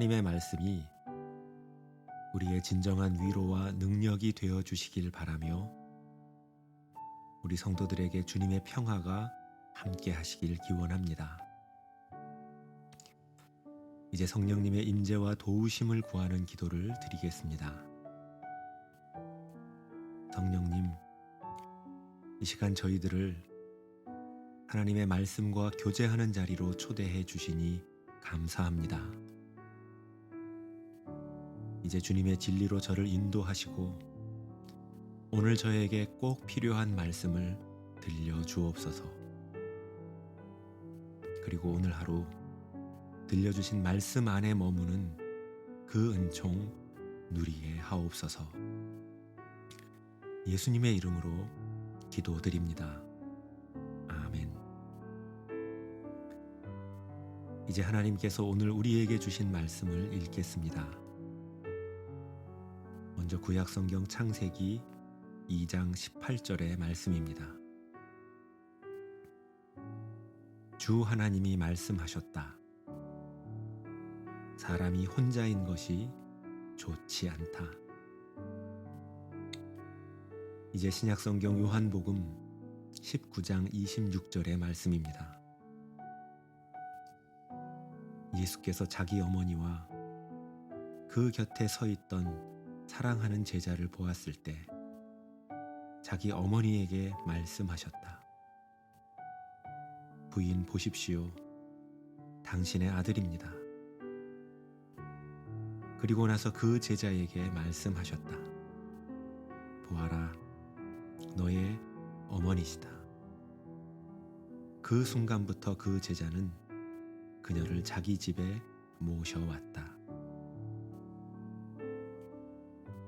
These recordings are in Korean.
하나님의 말씀이 우리의 진정한 위로와 능력이 되어 주시길 바라며 우리 성도들에게 주님의 평화가 함께 하시길 기원합니다. 이제 성령님의 임재와 도우심을 구하는 기도를 드리겠습니다. 성령님, 이 시간 저희들을 하나님의 말씀과 교제하는 자리로 초대해 주시니 감사합니다. 이제 주님의 진리로 저를 인도하시고 오늘 저에게 꼭 필요한 말씀을 들려 주옵소서. 그리고 오늘 하루 들려주신 말씀 안에 머무는 그 은총 누리게 하옵소서. 예수님의 이름으로 기도드립니다. 아멘. 이제 하나님께서 오늘 우리에게 주신 말씀을 읽겠습니다. 먼저 구약 성경 창세기 2장 18절의 말씀입니다. 주 하나님이 말씀하셨다. 사람이 혼자인 것이 좋지 않다. 이제 신약 성경 요한복음 19장 26절의 말씀입니다. 예수께서 자기 어머니와 그 곁에 서 있던 사랑하는 제자를 보았을 때 자기 어머니에게 말씀하셨다. 부인 보십시오. 당신의 아들입니다. 그리고 나서 그 제자에게 말씀하셨다. 보아라, 너의 어머니시다. 그 순간부터 그 제자는 그녀를 자기 집에 모셔왔다.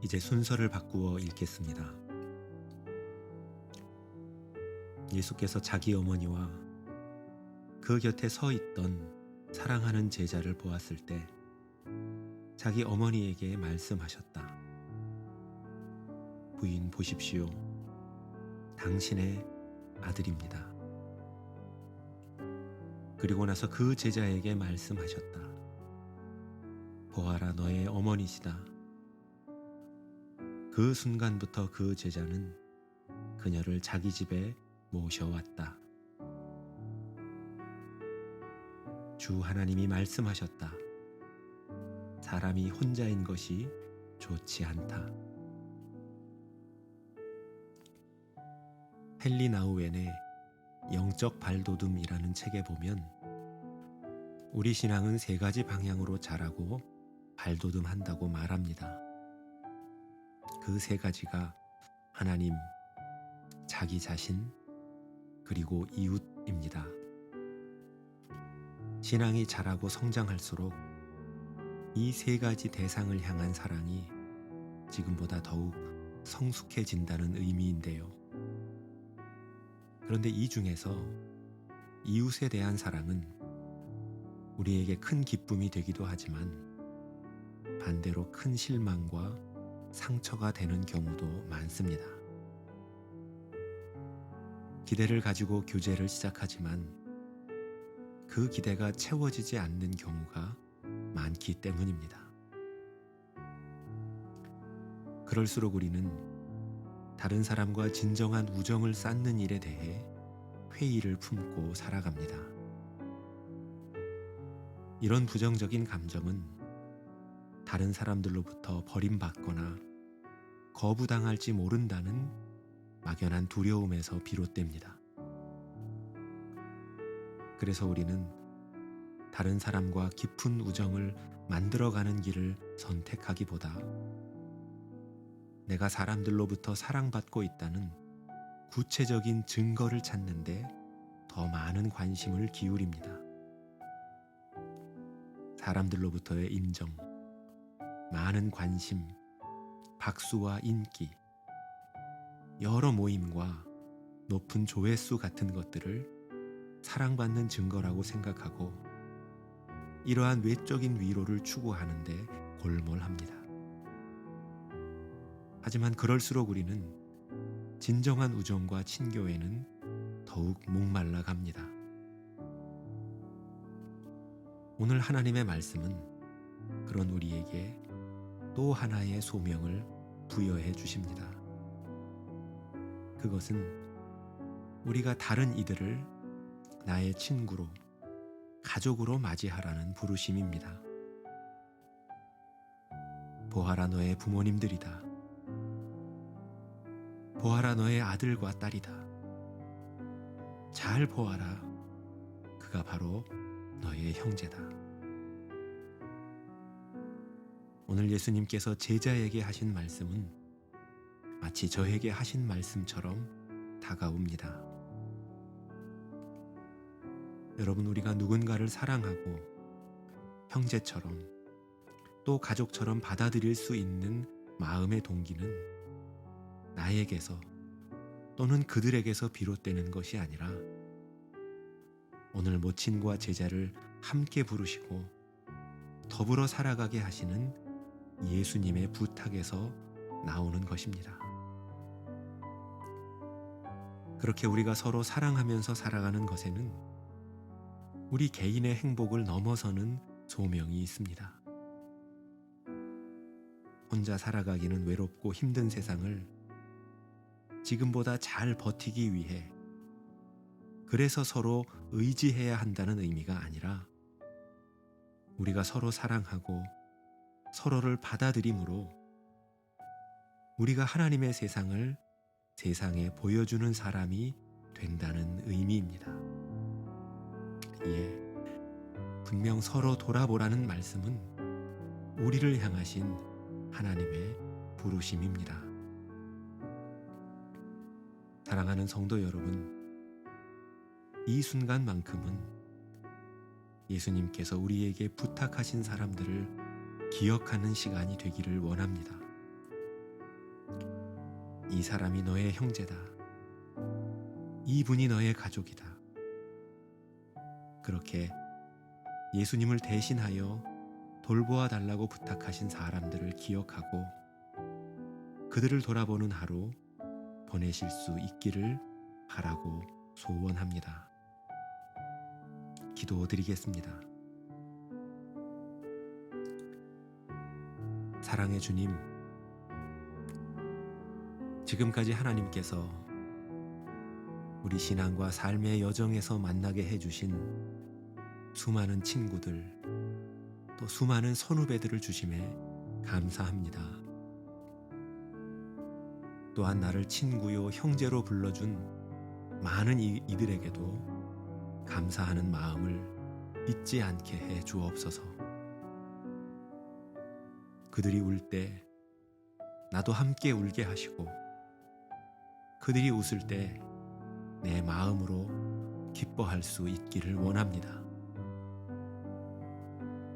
이제 순서를 바꾸어 읽겠습니다. 예수께서 자기 어머니와 그 곁에 서 있던 사랑하는 제자를 보았을 때 자기 어머니에게 말씀하셨다. 부인 보십시오. 당신의 아들입니다. 그리고 나서 그 제자에게 말씀하셨다. 보아라 너의 어머니시다. 그 순간부터 그 제자는 그녀를 자기 집에 모셔왔다. 주 하나님이 말씀하셨다. 사람이 혼자인 것이 좋지 않다. 헨리 나우엔의 영적 발돋움이라는 책에 보면 우리 신앙은 세 가지 방향으로 자라고 발돋움한다고 말합니다. 그 세 가지가 하나님, 자기 자신, 그리고 이웃입니다. 신앙이 자라고 성장할수록 이 세 가지 대상을 향한 사랑이 지금보다 더욱 성숙해진다는 의미인데요. 그런데 이 중에서 이웃에 대한 사랑은 우리에게 큰 기쁨이 되기도 하지만 반대로 큰 실망과 상처가 되는 경우도 많습니다. 기대를 가지고 교제를 시작하지만 그 기대가 채워지지 않는 경우가 많기 때문입니다. 그럴수록 우리는 다른 사람과 진정한 우정을 쌓는 일에 대해 회의를 품고 살아갑니다. 이런 부정적인 감정은 다른 사람들로부터 버림받거나 거부당할지 모른다는 막연한 두려움에서 비롯됩니다. 그래서 우리는 다른 사람과 깊은 우정을 만들어가는 길을 선택하기보다 내가 사람들로부터 사랑받고 있다는 구체적인 증거를 찾는데 더 많은 관심을 기울입니다. 사람들로부터의 인정, 많은 관심, 박수와 인기, 여러 모임과 높은 조회수 같은 것들을 사랑받는 증거라고 생각하고 이러한 외적인 위로를 추구하는데 골몰합니다. 하지만 그럴수록 우리는 진정한 우정과 친교에는 더욱 목말라 갑니다. 오늘 하나님의 말씀은 그런 우리에게 또 하나의 소명을 부여해 주십니다. 그것은 우리가 다른 이들을 나의 친구로, 가족으로 맞이하라는 부르심입니다. 보아라 너의 부모님들이다. 보아라 너의 아들과 딸이다. 잘 보아라. 그가 바로 너의 형제다. 오늘 예수님께서 제자에게 하신 말씀은 마치 저에게 하신 말씀처럼 다가옵니다. 여러분, 우리가 누군가를 사랑하고 형제처럼 또 가족처럼 받아들일 수 있는 마음의 동기는 나에게서 또는 그들에게서 비롯되는 것이 아니라 오늘 모친과 제자를 함께 부르시고 더불어 살아가게 하시는 예수님의 부탁에서 나오는 것입니다. 그렇게 우리가 서로 사랑하면서 살아가는 것에는 우리 개인의 행복을 넘어서는 소명이 있습니다. 혼자 살아가기는 외롭고 힘든 세상을 지금보다 잘 버티기 위해 그래서 서로 의지해야 한다는 의미가 아니라 우리가 서로 사랑하고 서로를 받아들임으로 우리가 하나님의 세상을 세상에 보여주는 사람이 된다는 의미입니다. 예. 분명 서로 돌아보라는 말씀은 우리를 향하신 하나님의 부르심입니다. 사랑하는 성도 여러분, 이 순간만큼은 예수님께서 우리에게 부탁하신 사람들을 기억하는 시간이 되기를 원합니다. 이 사람이 너의 형제다. 이분이 너의 가족이다. 그렇게 예수님을 대신하여 돌보아 달라고 부탁하신 사람들을 기억하고 그들을 돌아보는 하루 보내실 수 있기를 바라고 소원합니다. 기도드리겠습니다. 사랑의 주님, 지금까지 하나님께서 우리 신앙과 삶의 여정에서 만나게 해주신 수많은 친구들, 또 수많은 선후배들을 주심에 감사합니다. 또한 나를 친구요 형제로 불러준 많은 이, 이들에게도 감사하는 마음을 잊지 않게 해 주옵소서. 그들이 울 때 나도 함께 울게 하시고 그들이 웃을 때 내 마음으로 기뻐할 수 있기를 원합니다.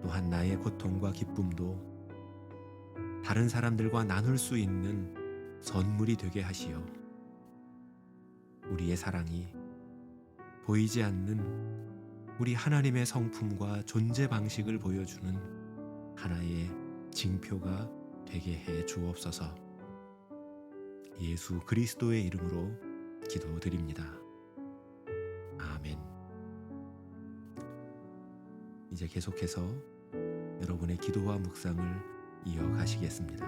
또한 나의 고통과 기쁨도 다른 사람들과 나눌 수 있는 선물이 되게 하시어 우리의 사랑이 보이지 않는 우리 하나님의 성품과 존재 방식을 보여주는 하나의 징표가 되게 해 주옵소서. 예수 그리스도의 이름으로 기도드립니다. 아멘. 이제 계속해서 여러분의 기도와 묵상을 이어가시겠습니다.